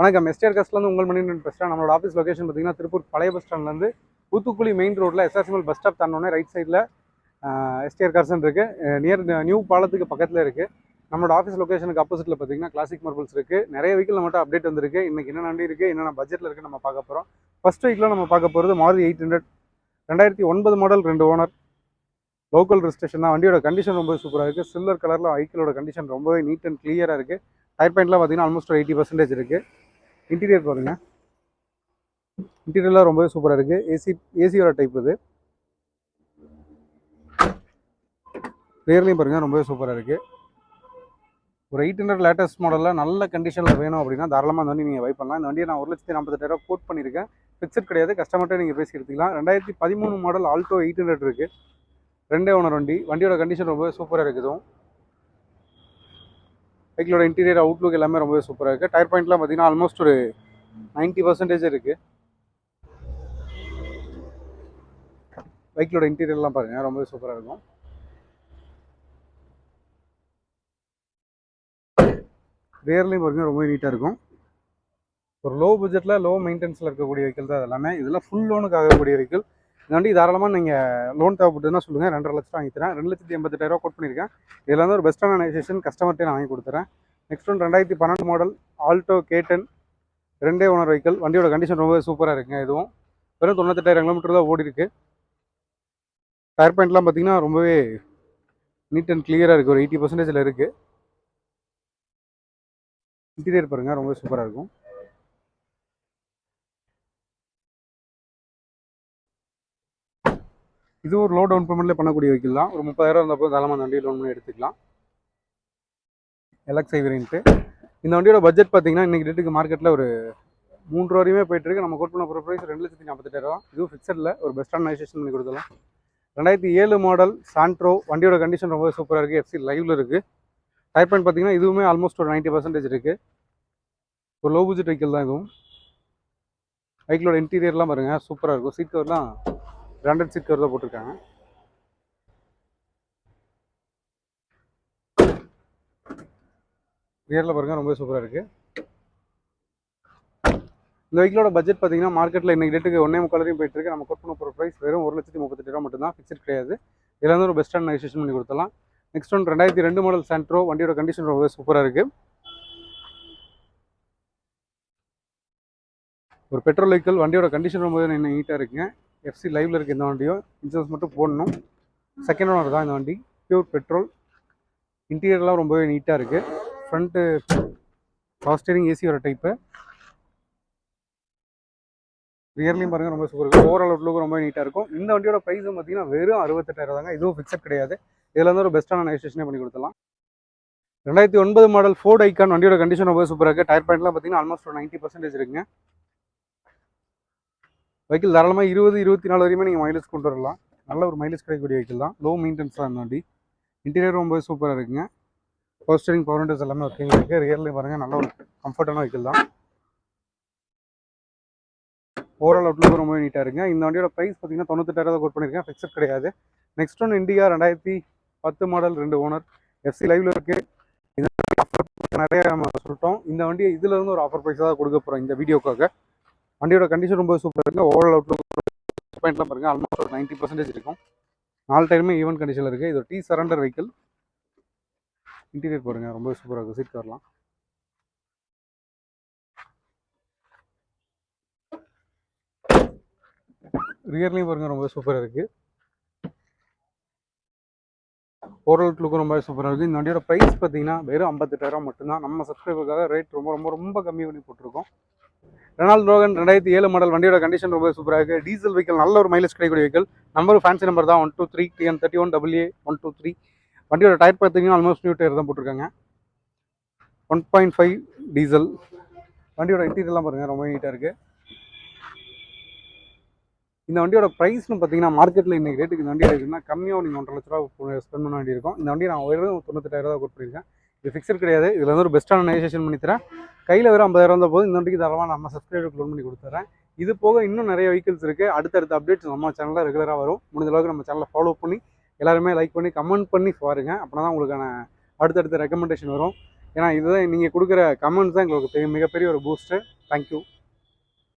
வணக்கம். எஸ்டிஆர் கஸ்ட்லேருந்து உங்கள் மணி பேசுகிறேன் நம்மளோட ஆஃபீஸ் லொகேஷன் பார்த்தீங்கன்னா திருப்பூர் பழைய பஸ் ஸ்டாண்ட்லேருந்து ஊத்துக்குழி மெயின் ரோட்டில் எஸ்ஆர்சிமல் பஸ் ஸ்டாப் தாண்டோடனே ரைட் சைடில் எஸ்டிஆர் கார்சன் இருக்குது நியர் நியூ பாலத்துக்கு பக்கத்தில் இருக்குது நம்மளோட ஆஃபீஸ் லொகேஷனுக்கு ஆப்போசிட்டில் பார்த்தீங்கன்னா கிளாசிக் மார்பிள்ஸ் இருக்குது நிறைய வீக்கில் நம்மகிட்ட அப்டேட் வந்திருக்கு. இன்றைக்கி என்னென்ன வண்டி இருக்குது என்னென்ன பட்ஜெட்டில் இருக்குது நம்ம பார்க்க போகிறோம் ஃபர்ஸ்ட் வீக்கில் நம்ம பார்க்க போகிறது மாருதி எயிட் ஹண்ட்ரட் ரெண்டாயிரத்தி ஒன்பது மாடல் ரெண்டு ஓனர் லோக்கல் ரிஜிஸ்ட்ரேஷன் தான். வண்டியோட கண்டிஷன் ரொம்ப சூப்பராக இருக்குது சில்வர் கலரில் வைக்கிளோட கண்டிஷன் ரொம்பவே நீட் அண்ட் கிளியராக இருக்குது டயர் பாயிண்ட்லாம் பார்த்தீங்கன்னா ஆல்மோஸ்ட் ஒரு எயிட்டி பர்சன்டேஜ் இருக்குது இன்டீரியர் பாருங்கள் இன்டீரியர்லாம் ரொம்பவே சூப்பராக இருக்குது ஏசி ஏசியோட டைப் இது. ரியர்லையும் பாருங்கள் ரொம்பவே சூப்பராக இருக்குது ஒரு எயிட் ஹண்ட்ரட் லேட்டஸ்ட் மாடலில் நல்ல கண்டிஷனில் வேணும் அப்படின்னா தாராளமாக அந்த வண்டி நீங்கள் வை பண்ணலாம். இந்த வண்டியை நான் ஒரு லட்சத்தி நாற்பத்தெட்டாயிரம் கோட் பண்ணியிருக்கேன். ஃபிக்ஸட் கிடையாது. கஸ்டமர்கிட்ட நீங்கள் பேசி எடுத்துக்கலாம். ரெண்டாயிரத்தி பதிமூணு மாடல் ஆல்டோ எயிட் ஹண்ட்ரட் இருக்குது ரெண்டே ஓனர் வண்டி. வண்டியோட கண்டிஷன் ரொம்பவே சூப்பராக இருக்குதும் வெஹிக்கிளோட இன்டீரியர் அவுட்லுக் எல்லாமே ரொம்பவே சூப்பராக இருக்குது டயர் பாயிண்ட்லாம் பார்த்தீங்கன்னா ஆல்மோஸ்ட் ஒரு நைன்ட்டி பர்சன்டேஜ் இருக்குது பைக்கிலோட இன்டீரியர்லாம் பாருங்கள் ரொம்பவே சூப்பராக இருக்கும். ரியர்லேயும் பாருங்கள் ரொம்பவே நீட்டாக இருக்கும். ஒரு லோ பட்ஜெட்டில் லோ மெயின்டெனன்ஸில் இருக்கக்கூடிய வெஹிக்கிள் தான் இது எல்லாமே. இதெல்லாம் ஃபுல் லோனுக்கு ஆகக்கூடிய வெஹிக்கிள் இந்த வண்டி தாராளமாக நீங்கள் லோன் தேவைப்பட்டதுன்னா சொல்லுங்கள் ரெண்டரை லட்சம் வாங்கி தரேன் ரெண்டு லட்சத்தி எண்பத்தெட்டாயிரம் கோட் பண்ணியிருக்கேன். இதில் வந்து ஒரு பெஸ்ட்டான நைசேஷன் கஸ்டமர்கிட்ட நான் வாங்கி கொடுத்துறேன். நெக்ஸ்ட் ஒன் ரெண்டாயிரத்தி பன்னெண்டு மாடல் ஆல்டோ கேட்டன் ரெண்டே ஓனர் வெஹிக்கல் வண்டியோட கண்டிஷன் ரொம்பவே சூப்பராக இருக்குங்க இதுவும். வெறும் தொண்ணூத்தெட்டாயிரம் கிலோமீட்டர் தான் ஓடி இருக்கு. டயர் பாயிண்ட்லாம் பார்த்தீங்கன்னா ரொம்பவே நீட் அண்ட் கிளியராக இருக்குது ஒரு எயிட்டி பர்சன்டேஜில் இருக்குது இன்டீரியர் பாருங்கள் ரொம்பவே சூப்பராக இருக்கும். இது ஒரு லோ டவுன் பேமெண்ட்லேயே பண்ணக்கூடிய வெஹிக்கிள் தான். ஒரு முப்பதாயிரம் இருந்தப்போ தாராளமாக அந்த வண்டி லோன் பண்ணி எடுத்துக்கலாம். எலக்ஸ் ஐவரின்ட்டு இந்த வண்டியோட பட்ஜெட் பார்த்தீங்கன்னா இன்றைக்கி ரேட்டுக்கு மார்க்கெட்டில் ஒரு மூன்று வரையுமே போயிட்டுருக்கு நம்ம கோட் பண்ண போகிற ப்ரைஸ் ரெண்டு லட்சத்தி நாற்பத்தெட்டாயிரம் இதுவும் ஃபிக்ஸடில் ஒரு பெஸ்ட்டான நைசேஷன் பண்ணி கொடுத்துலாம் ரெண்டாயிரத்தி ஏழு மாடல் சாண்ட்ரோ வண்டியோட கண்டிஷன் ரொம்ப சூப்பராக இருக்குது எஃப்சி லைவில் இருக்குது டயர் பாயிண்ட் பார்த்தீங்கன்னா இதுவுமே ஆல்மோஸ்ட் ஒரு நைன்ட்டி பர்சன்டேஜ் இருக்குது ஒரு லோ பட்ஜெட் வெஹிக்கிள் தான் இதுவும். பைக்கிலோட இன்டீரியர்லாம் பாருங்கள் சூப்பராக இருக்கும். சீட் கவர்லாம் பிராண்டட் சீட் கவர் தான் போட்டிருக்காங்க. ரியரில் பாருங்க ரொம்ப சூப்பராக இருக்குது இந்த வெஹிக்கிளோட பட்ஜெட் பார்த்தீங்கன்னா மார்க்கெட்டில் இன்னைக்கு டேட்டுக்கு ஒன்றே முக்கால் வரையும் போயிட்டு இருக்கு. நம்ம கோட் பண்ண போகிற ப்ரைஸ் வெறும் ஒரு லட்சத்தி முப்பத்தெட்டு ரூபா மட்டும் தான். ஃபிக்ஸட் கிடையாது. இதில் வந்து ஒரு பெஸ்ட்டான நைசேஷன் பண்ணி கொடுத்தலாம் நெக்ஸ்ட் ஒன் ரெண்டாயிரத்தி ரெண்டு மாடல் சாண்ட்ரோ வண்டியோட கண்டிஷன் ரொம்ப சூப்பராக இருக்குது ஒரு பெட்ரோல் வெஹிக்கிள் வண்டியோட கண்டிஷன் ரொம்ப நீட்டாக இருக்குங்க. எஃப்சி லைவில் இருக்குது இந்த வண்டியும் இன்சூரன்ஸ் மட்டும் போடணும். செகண்ட் ஓனர் தான் இந்த வண்டி பியூர் பெட்ரோல் இன்டீரியர்லாம் ரொம்பவே நீட்டாக இருக்குது ஃப்ரண்ட்டு பவர் ஏசி வர டைப்பு ரியர்லையும் பாருங்கள் ரொம்ப சூப்பர் இருக்கும் ஓவரால் அவுட்லுக்கும் ரொம்ப நீட்டாக இருக்கும். இந்த வண்டியோட ப்ரைஸும் பார்த்தீங்கன்னா வெறும் அறுபத்தெட்டாயிரம் தாங்க இதுவும் ஃபிக்ஸட் கிடையாது. இதில் வந்து ஒரு பெஸ்ட்டான நைஸ்டேஷனே பண்ணி கொடுத்துலாம் ரெண்டாயிரத்தி ஒன்பது மாடல் ஃபோர்ட் ஐக்கான் வண்டியோட கண்டிஷன் ரொம்ப சூப்பராக இருக்குது டயர் பாயிண்ட்லாம் பார்த்தீங்கன்னா ஆல்மோஸ்ட் ஒரு நைன்ட்டி பர்சன்டேஜ் இருக்குங்க. வெஹிக்கிள் தாராளமாக இருபது இருபத்தி நாலு வரையுமே நீங்கள் மைலேஜ் கொண்டு வரலாம். நல்ல ஒரு மைலேஜ் கிடைக்கக்கூடிய வெஹிக்கிள் தான். லோ மெயின்டென்ஸாக தான் வண்டி இன்டீரியர் ரொம்ப சூப்பராக இருக்குங்க. பவர் ஸ்டேரிங் பவர் விண்டோஸ் எல்லாமே ஒர்க்கிங் இருக்குது ரியர்லேயும் பாருங்கள் நல்ல ஒரு கம்ஃபர்டான வெஹிக்கிள் தான். ஓவரால் அவுட்லுக்கு ரொம்ப நீட்டாக இருக்குங்க. இந்த வண்டியோட ப்ரைஸ் பார்த்தீங்கன்னா தொண்ணூத்தெட்டாயிரம் கோட் பண்ணியிருக்கேன் ஃபிக்ஸட் கிடையாது. நெக்ஸ்ட் ஒன் இண்டிகா ரெண்டாயிரத்தி பத்து மாடல் ரெண்டு ஓனர் எஃப்சி லைவில் இருக்குது இந்த ஆஃபர் நிறைய நம்ம சொல்லிட்டோம். இந்த வண்டியை இதுலேருந்து ஒரு ஆஃபர் ப்ரைஸ் தான் கொடுக்க போகிறோம் இந்த வீடியோக்காக. வண்டியோட கண்டிஷன் ரொம்ப சூப்பராக இருக்குது ஓவரல் அவுட்லுக் பாயிண்ட்லாம் பாருங்கள் ஆல்மோஸ்ட் ஒரு நைன்ட்டி பர்சன்டேஜ் இருக்கும். நாலு டயருமே ஈவன் கண்டிஷனில் இருக்குது இது ஒரு டீ சரண்டர் வெஹிக்கிள் இன்டீரியர் பாருங்கள் ரொம்ப சூப்பராக இருக்கும் சீட் கார்லாம் ரியர்லையும் பாருங்கள் ரொம்ப சூப்பராக இருக்குது ஓவரால் லுக்கும் ரொம்ப சூப்பராக இருக்குது இந்த வண்டியோட ப்ரைஸ் பார்த்தீங்கன்னா வெறும் ஐம்பத்தெட்டாயிரம் மட்டும்தான். நம்ம சப்ஸ்கிரைபருக்காக ரேட் ரொம்ப ரொம்ப ரொம்ப கம்மி பண்ணி போட்டிருக்கோம். ரெனால் ரோகன் ரெண்டாயிரத்தி ஏழு மாடல் வண்டியோட கண்டிஷன் ரொம்ப சூப்பராக இருக்குது டீசல் வெஹிக்கல் நல்ல ஒரு மைலேஜ் கிடைக்கக்கூடிய வெஹிக்கல் நம்பர் ஃபேன்சி நம்பர் தான். One two three TN thirty one double A one two three வண்டியோட டயர் பார்த்தீங்கன்னா ஆல்மோஸ்ட் நியூ டயர் தான் போட்டிருக்காங்க. ஒன் பாயிண்ட் ஃபைவ் டீசல் வண்டியோட இன்டீரியர்லாம் பாருங்கள் ரொம்ப நீட்டாக இருக்குது இந்த வண்டியோட ப்ரைஸ்னு பார்த்தீங்கன்னா மார்க்கெட்டில் இன்றைக்கி ரேட்டுக்கு இந்த வண்டி இருக்குன்னா கம்மியாக நீங்கள் ஒன்றரை லட்ச ரூபா ஸ்பெண்ட் பண்ண வேண்டியிருக்கும். இந்த வண்டியை நான் ஒரு தொண்ணூத்தெட்டாயிரம் தான் கொடுத்துருக்கேன் இது ஃபிக்ஸட் கிடையாது. இதில் வந்து ஒரு பெஸ்ட்டான நெகோசியேஷன் பண்ணி தரேன் கையில் வெறும் ஐம்பதாயிரம் இருந்த போது இந்த வண்டிக்கு தரமாக நம்ம சப்ஸ்கிரைபருக்கு லோன் பண்ணி கொடுத்துறேன். இது போக இன்னும் நிறைய வெஹிக்கிள்ஸ் இருக்குது அடுத்தடுத்த அப்டேட்ஸ் நம்ம சேனலில் ரெகுலராக வரும். முடிஞ்ச அளவுக்கு நம்ம சேனலை ஃபாலோ பண்ணி எல்லாருமே லைக் பண்ணி கமெண்ட் பண்ணி பாருங்க. அப்படின்னா தான் உங்களுக்கான அடுத்தடுத்த ரெக்கமெண்டேஷன் வரும். ஏன்னா இதுதான் நீங்கள் கொடுக்குற கமெண்ட்ஸ் தான் எங்களுக்கு மிகப்பெரிய ஒரு பூஸ்ட்டு தேங்க்யூ